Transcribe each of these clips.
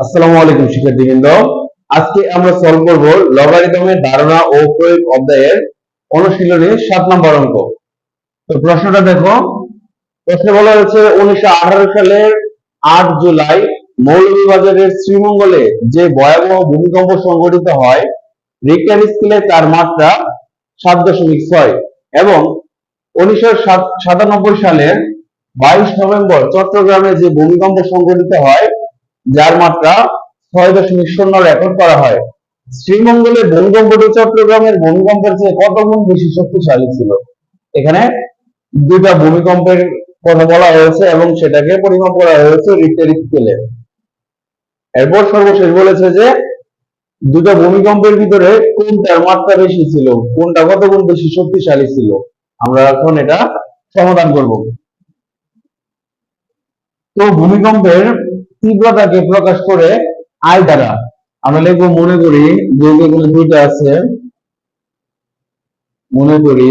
আসসালামু আলাইকুম, শিক্ষার্থীবৃন্দ। আজকে আমরা সলভ করব লগারিদমের ধারণা ও প্রয়োগ অধ্যায়ের অনুশীলনী সাত নম্বর অঙ্ক। তো প্রশ্নটা দেখো, প্রশ্নে বলা হয়েছে উনিশশো আঠারো সালের আট জুলাই মৌলভীবাজারের শ্রীমঙ্গলে যে ভয়াবহ ভূমিকম্প সংঘটিত হয় রিক্টার স্কেলে তার মাত্রা সাত দশমিক ছয় এবং উনিশশো সাতানব্বই সালের বাইশ নভেম্বর চট্টগ্রামে যে ভূমিকম্প সংঘটিত হয় যার মাত্রা ছয় দশমিক শূন্য রেকর্ড করা হয়। শ্রীমঙ্গলে ভূমিকম্পটি চট্টগ্রামের ভূমিকম্পের চেয়ে কত গুণ বেশি শক্তিশালী ছিল? এখানে দুইটা ভূমিকম্পের কথা বলা হয়েছে এবং সেটাকে পরিমাপ করা হয়েছে রিক্টার স্কেলে। এরপর সর্বশেষ বলেছে যে দুটো ভূমিকম্পের ভিতরে কোনটার মাত্রা বেশি ছিল? কোনটা কত গুণ বেশি শক্তিশালী ছিল? আমরা এখন এটা সমাধান করব। তো ভূমিকম্পের তীব্রতাকে প্রকাশ করে আই দ্বারা। আমরা লিখব, মনে করি যে এখানে দুইটা আছে। মনে করি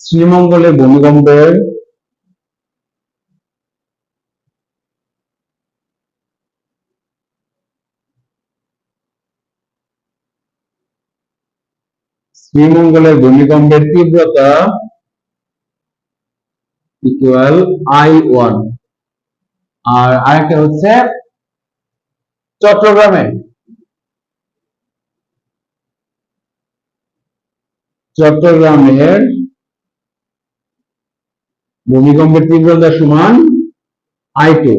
শ্রীমঙ্গলে ভূমিকম্পের শ্রীমঙ্গলের ভূমিকম্পের তীব্রতা ইকুয়াল আই ওয়ান আর আরেকটা হচ্ছে চট্টগ্রামে। চট্টগ্রামের ভূমিকম্পের তীব্রতা সমান আই টু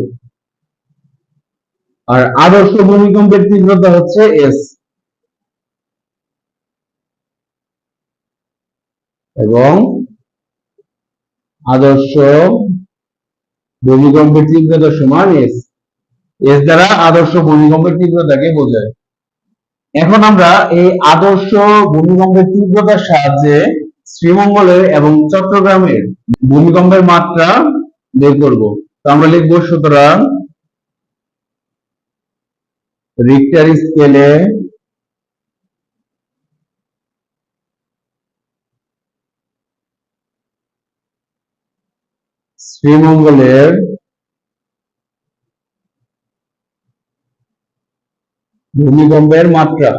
আর আদর্শ ভূমিকম্পের তীব্রতা হচ্ছে এস এবং আদর্শ ভূমিকম্পের তীব্রতা সমান এস এস দ্বারা আদর্শ ভূমিকম্পের তীব্রতাকে বোঝায়। এখন আমরা এই আদর্শ ভূমিকম্পের তীব্রতার সাহায্যে শ্রীমঙ্গলের এবং চট্টগ্রামের ভূমিকম্পের মাত্রা বের করব। তো আমরা লিখব, সুতরাং রিক্টার স্কেলে শ্রীমঙ্গলের ভূমিকম্পের মাত্রা।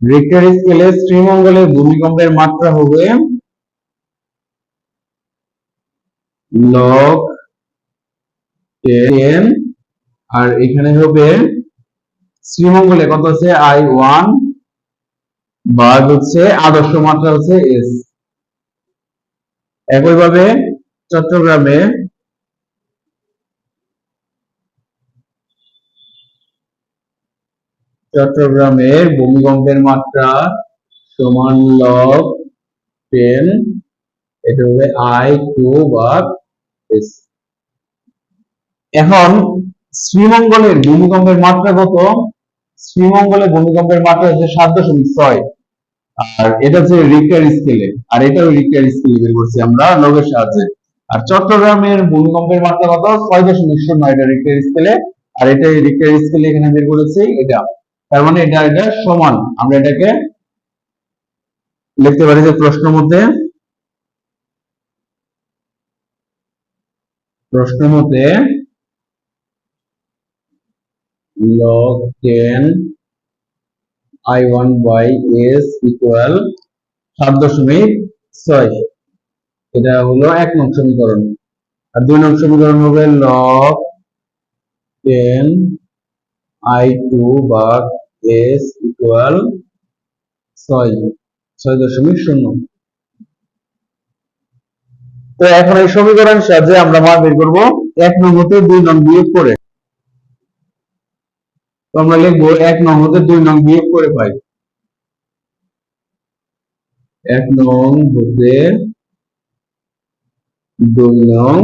রিক্টার স্কেলে শ্রীমঙ্গলের ভূমিকম্পের মাত্রা হবে লক টেন আর এখানে হবে শ্রীমঙ্গলে কত হচ্ছে? আই ওয়ান বাদ হচ্ছে আদর্শ মাত্রা হচ্ছে এস একইভাবে চট্টগ্রামে চট্টগ্রামের ভূমিকম্পের মাত্রা সমান লগ টেন এটা হবে আই টু বা এস এখন শ্রীমঙ্গলের ভূমিকম্পের মাত্রা কত? শ্রীমঙ্গলে ভূমিকম্পের মাত্রা হচ্ছে সাত দশমিক ছয়। আর এটা হচ্ছে রিক্টার স্কেলে। আর এটাও রিক্টার স্কেলে বের করছি আমরা লগের সাহায্যে। আর চট্টগ্রামের ভূমিকম্পের মাত্রা কত? ছয় দশমিক শূন্য, এটা রিক্টার স্কেলে। আর এটা রিক্টার স্কেলে এখানে বের করেছি, এটা। তার মানে এটা এটা সমান। আমরা এটাকে লিখতে পারি যে প্রশ্ন মধ্যে প্রশ্ন মতে log 10 i1 by s equal সাত দশমিক ছয়। এটা হলো এক নং সমীকরণ। আর দুই নং সমীকরণ হবে log 10 i2 বা s equal ছয়। ছয় দশমিক শূন্য। তো এখন এই সমীকরণ সাহায্যে আমরা মান বের করব এক নং হতে দুই নং বিয়োগ করে। তো আমরা লিখব এক নং হতে দুই নং বিয়োগ করে পাই। এক নং হতে দুই নং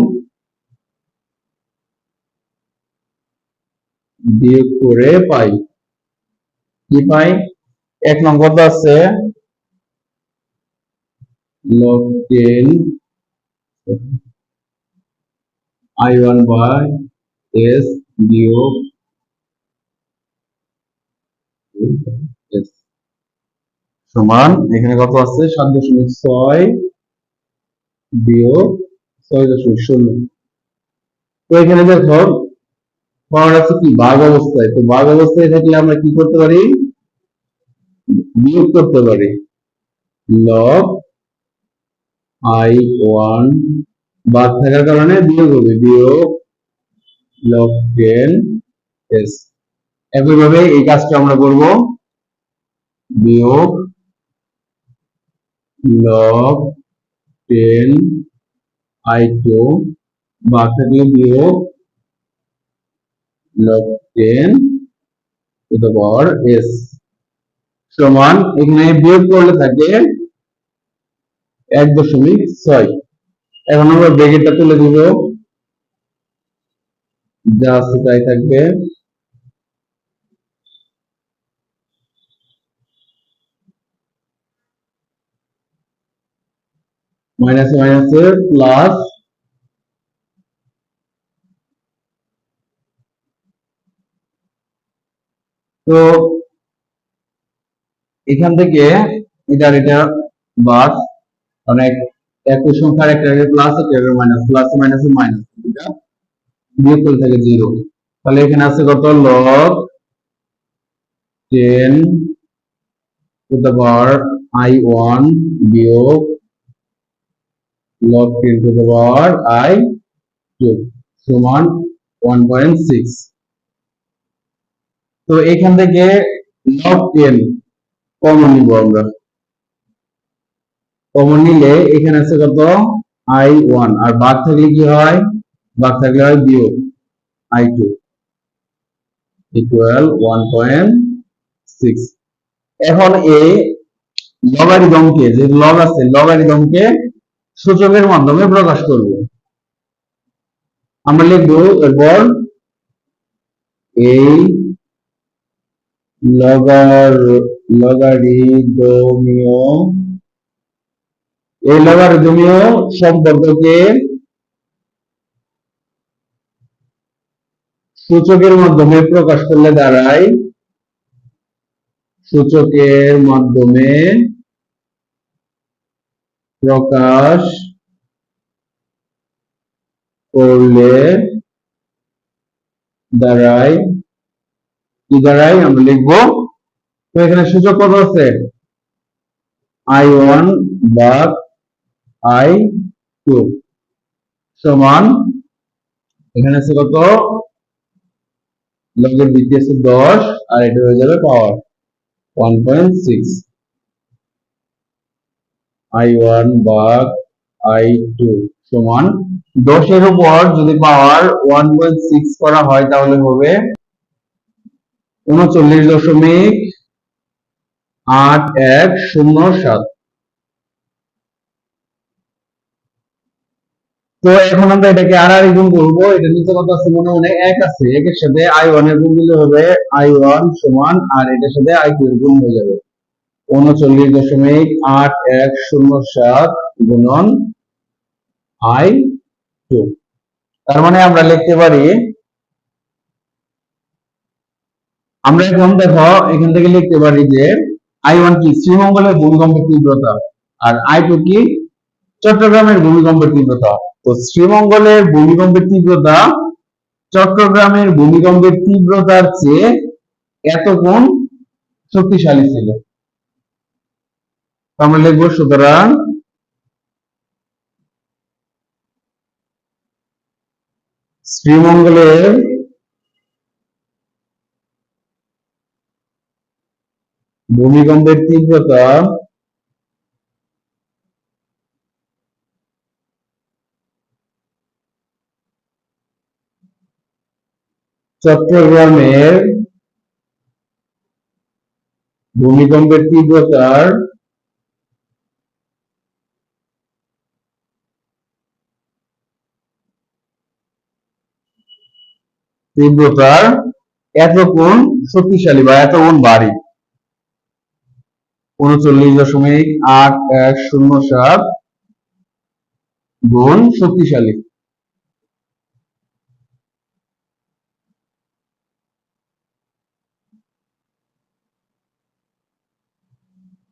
বিয়োগ করে পাই। কি পাই? এক নং কত আছে? আই ওয়ান বাই এস বিয়োগ সমান, এখানে কত আছে? সাত দশমিক ছয় বিয়োগ ছয় দশমিক শূন্য। তো এখানে দেখো পাওয়ার আছে কি? ভাগ অবস্থায়। তো ভাগ অবস্থায় থাকলে আমরা কি করতে পারি? বিয়োগ করতে পারি। লব আই ওয়ান বাদ থাকার কারণে বিয়োগ হবে। বিয়োগ লব টেন এস একইভাবে এই কাজটা আমরা করব বিয়োগ লব টেন আই টু বাদ থাকলে বিয়োগ লব টেন টু দ্য এস সমান এখানে বিয়োগ করলে থাকে এক দশমিক ছয়। এখন আমরা ব্রেকেটটা তুলে দিব। যা আছে তাই থাকবে মাইনাসে মাইনাসে প্লাস তো এখান থেকে এটার এটা বাদ অনেক একই সংখ্যার একটা প্লাস একটা মাইনাস প্লাস মাইনাস মাইনাস এটা বিয়োগ করে থাকে জিরো তাহলে এখানে আছে কত? Log ten to the power I one বিয়োগ log 10 to the power i 2 সমান 1.6 তো এখান থেকে log 10 কমন নিব আমরা। কমন নিলে এখানে আছে কত? 1 আর বাদ থাকলে কি হয়? বাদ থাকলে হয় বিয়োগ। 2 ইকুয়াল 1.6 এখন এই লগারিদমকে যে লগ আছে লগারিদমকে সূচকের মাধ্যমে প্রকাশ করব। আমরা লিখব এরপর এই লগার, লগারিদমীয় সম্পর্ককে সূচকের মাধ্যমে প্রকাশ করলে দাঁড়ায় সূচকের মাধ্যমে প্রকাশ করলে দাঁড়ায় কি দাঁড়ায় আমরা লিখব? তো এখানে সূচক কত আছে? আই ওয়ান বাদ আই টু সমান, এখানে আছে কত? লগের ভিত্তি আছে দশ, আর এটা হয়ে যাবে power one point six I one ভাগ আই টু সমান দশের উপর যদি পাওয়ার ওয়ান পয়েন্ট সিক্স করা হয় তাহলে হবে উনচল্লিশ দশমিক আট এক শূন্য সাত। তো এখন আমরা এটাকে আর আর গুণ করব, এটা নিচে কত আছে? মনে মনে এক আছে। একের সাথে আই ওয়ানের গুণ দিলে হবে আই ওয়ান সমান আর এটার সাথে আই টু এর গুণ হয়ে যাবে। উনচল্লিশ দশমিক আট এক শূন্য সাত গুণন আই টু। তার মানে আমরা লিখতে পারি, আমরা এখন দেখো, এখান থেকে লিখতে পারি যে আই ওয়ান কি? শ্রীমঙ্গলের ভূমিকম্পের তীব্রতা আর আই টু কি? চট্টগ্রামের ভূমিকম্পের তীব্রতা। তো শ্রীমঙ্গলের ভূমিকম্পের তীব্রতা চট্টগ্রামের ভূমিকম্পের তীব্রতার চেয়ে এত গুণ শক্তিশালী ছিল। আমরা লিখব সুতরাং শ্রীমঙ্গলের ভূমিকম্পের তীব্রতা চট্টগ্রামের ভূমিকম্পের তীব্রতার তীব্রতার এত কোণ শক্তিশালী বা এত কোণ বাড়ি। উনচল্লিশ দশমিক আট এক শূন্য সাত গুণ শক্তিশালী।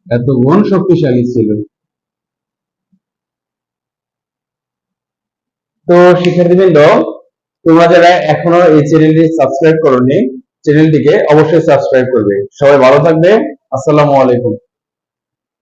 এত গুণ শক্তিশালী ছিল। তো শিক্ষার্থীবৃন্দ তোমরা যারা এখনও এই চ্যানেলটি সাবস্ক্রাইব করোনি, চ্যানেলটিকে অবশ্যই সাবস্ক্রাইব করবে। সবাই ভালো থাকবে আসসালামু আলাইকুম।